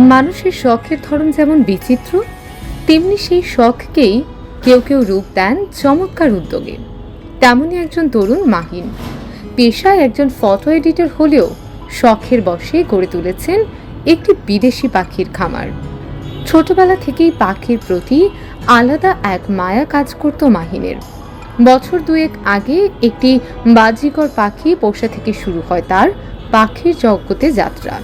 মানুষের শখের ধরন যেমন বিচিত্র, তেমনি সেই শখকেই কেউ কেউ রূপ দেন চমৎকার উদ্যোগে। তেমনই একজন তরুণ মাহিন, পেশায় একজন ফটো এডিটর হলেও শখের বশে গড়ে তুলেছেন একটি বিদেশি পাখির খামার। ছোটবেলা থেকেই পাখির প্রতি আলাদা এক মায়া কাজ করত মাহিনের। বছর দুয়েক আগে একটি বাজিকর পাখি পোষা থেকে শুরু হয় তার পাখির জগতে যাত্রা।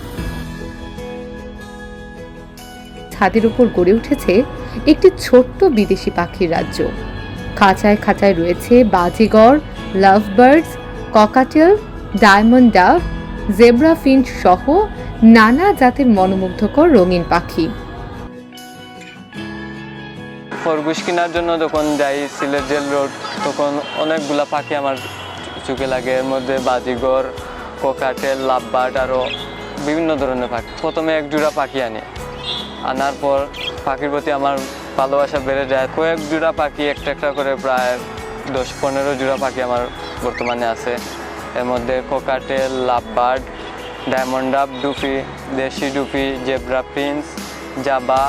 ছাদের উপর গড়ে উঠেছে একটি ছোট্ট বিদেশি পাখির রাজ্য। খাঁচায় খাঁচায় রয়েছে বাজিগর love birds cockatiel, diamond dove, zebra finch সহ নানা জাতের মনোমুগ্ধকর রঙিন পাখি। খরগোশ কেনার জন্য যখন যাই সিলেট জেল রোড, তখন অনেকগুলা পাখি আমার চোখে লাগে। এর মধ্যে বাজিগর কোকাটেল লাভবার্ড আরও বিভিন্ন ধরনের পাখি। প্রথমে এক জোড়া পাখি আনি। আনার পর পাখির প্রতি আমার ভালোবাসা বেড়ে যায়। কয়েক জোড়া পাখি, একটা একটা করে প্রায় দশ পনেরো জোড়া পাখি আমার বর্তমানে আছে। এর মধ্যে কোকাটেল লাভবার্ড ডায়মন্ড ডাব ডুপি দেশি ডুপি জেব্রা প্রিন্স, জাবা,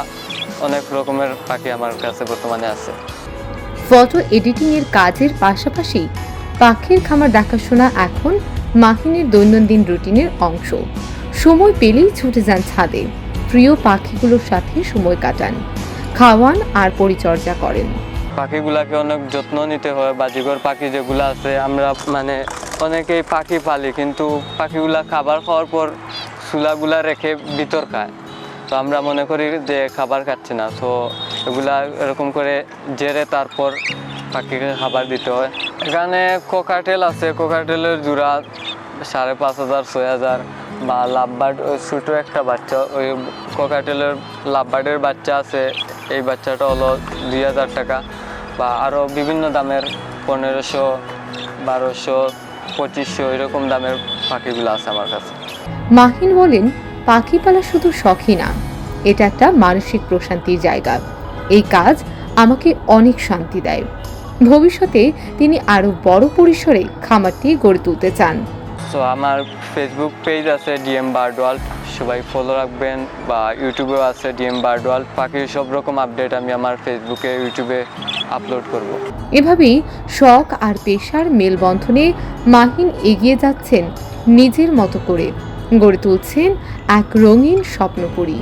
অনেক রকমের পাখি আমার কাছে বর্তমানে আছে। ফটো এডিটিংয়ের কাজের পাশাপাশি পাখির খামার দেখাশোনা এখন মাহিনের দৈনন্দিন রুটিনের অংশ। সময় পেলেই ছুটে যান ছাদে। প্রিয় পাখিগুলোর সাথে সময় কাটান, খাওয়ান আর পরিচর্যা করেন। পাখিগুলাকে অনেক যত্ন নিতে হয় বাজিঘর পাখি যেগুলো আছে, আমরা মানে অনেকেই পাখি পালি, কিন্তু পাখিগুলা খাবার খাওয়ার পর চুলাগুলা রেখে ভিতর খায়। তো আমরা মনে করি যে খাবার খাচ্ছে না, তো এগুলা এরকম করে জেরে তারপর পাখিকে খাবার দিতে হয়। এখানে কোকাটেল আছে কোকাটেলের জোড়া সাড়ে পাঁচ হাজার, ছয় হাজার বা লাভবার্ড ছোটো একটা বাচ্চা, ওই কোকাটেলের লাভবার্ডের বাচ্চা আছে, এই বাচ্চাটা হলো দুই হাজার টাকা বা আরও বিভিন্ন দামের পনেরোশো, বারোশো, পঁচিশশো এরকম দামের পাখিগুলো আছে আমার কাছে। মাহিন বলেন পাখি পালা শুধু শখই না, এটা একটা মানসিক প্রশান্তির জায়গা। এই কাজ আমাকে অনেক শান্তি দেয়। ভবিষ্যতে তিনি আরও বড় পরিসরে খামারটি গড়ে তুলতে চান। তো আমার ফেসবুক পেজ আছে ডিএম বার্ড ওয়ার্ল্ড সবাই ফলো রাখবেন বা ইউটিউবেও আছে ডিএম বার্ড বাকি সব রকম আপডেট আমি আমার ফেসবুকে ইউটিউবে আপলোড করব। এভাবেই শখ আর পেশার মেলবন্ধনে মাহিন এগিয়ে যাচ্ছেন নিজের মতো করে। গড়ে তুলছেন এক রঙিন স্বপ্নপুরী।